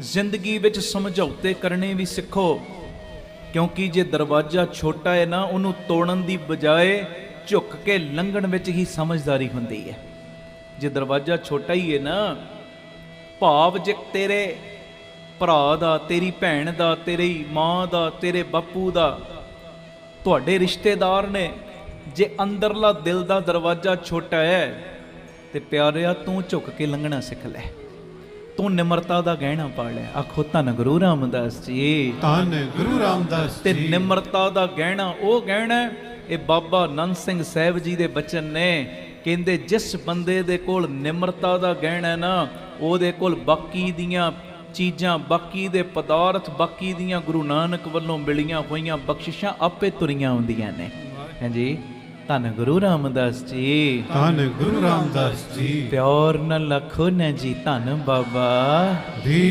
ਜ਼ਿੰਦਗੀ ਵਿੱਚ ਸਮਝੌਤੇ ਕਰਨੇ ਵੀ ਸਿੱਖੋ। ਕਿਉਂਕਿ ਜੇ ਦਰਵਾਜ਼ਾ ਛੋਟਾ ਹੈ ਨਾ, ਉਹਨੂੰ ਤੋੜਨ ਦੀ ਬਜਾਏ ਝੁੱਕ ਕੇ ਲੰਘਣ ਵਿੱਚ ਹੀ ਸਮਝਦਾਰੀ ਹੁੰਦੀ ਹੈ। ਜੇ ਦਰਵਾਜ਼ਾ ਛੋਟਾ ਹੀ ਹੈ ਨਾ, ਭਾਵ ਜੇ ਤੇਰੇ ਭਰਾ ਦਾ, ਤੇਰੀ ਭੈਣ ਦਾ, ਤੇਰੀ ਮਾਂ ਦਾ, ਤੇਰੇ ਬਾਪੂ ਦਾ, ਤੁਹਾਡੇ ਰਿਸ਼ਤੇਦਾਰ ਨੇ ਜੇ ਅੰਦਰਲਾ ਦਿਲ ਦਾ ਦਰਵਾਜ਼ਾ ਛੋਟਾ ਹੈ, ਤੇ ਪਿਆਰਿਆ ਤੂੰ ਝੁੱਕ ਕੇ ਲੰਘਣਾ ਸਿੱਖ ਲੈ। ਤੂੰ ਨਿਮਰਤਾ ਦਾ ਗਹਿਣਾ ਪਾ ਲੈ ਆਖੋ ਧੰਨ ਗੁਰੂ ਰਾਮਦਾਸ ਜੀ। ਧੰਨ ਗੁਰੂ ਰਾਮਦਾਸ ਤੇ ਨਿਮਰਤਾ ਦਾ ਗਹਿਣਾ ਉਹ ਗਹਿਣਾ ਇਹ ਬਾਬਾ ਨੰਦ ਸਿੰਘ ਸਾਹਿਬ ਜੀ ਦੇ ਬਚਨ ਨੇ। ਕਹਿੰਦੇ ਜਿਸ ਬੰਦੇ ਦੇ ਕੋਲ ਨਿਮਰਤਾ ਦਾ ਗਹਿਣਾ ਨਾ ਉਹਦੇ ਕੋਲ ਬਾਕੀ ਦੀਆਂ ਚੀਜ਼ਾਂ ਬਾਕੀ ਦੇ ਪਦਾਰਥ ਬਾਕੀ ਦੀਆਂ ਗੁਰੂ ਨਾਨਕ ਵੱਲੋਂ ਮਿਲੀਆਂ ਹੋਈਆਂ ਬਖਸ਼ਿਸ਼ਾਂ ਆਪੇ ਤੁਰੀਆਂ ਹੁੰਦੀਆਂ ਨੇ। ਹਾਂਜੀ। ਧੰਨ ਗੁਰੂ ਰਾਮਦਾਸ ਜੀ। ਧੰਨ ਗੁਰੂ ਰਾਮਦਾਸ ਜੀ। ਪਿਓਰ ਨ ਲਖੋ ਨ ਜੀ ਧੰਨ ਬਾਬਾ। ਦੀ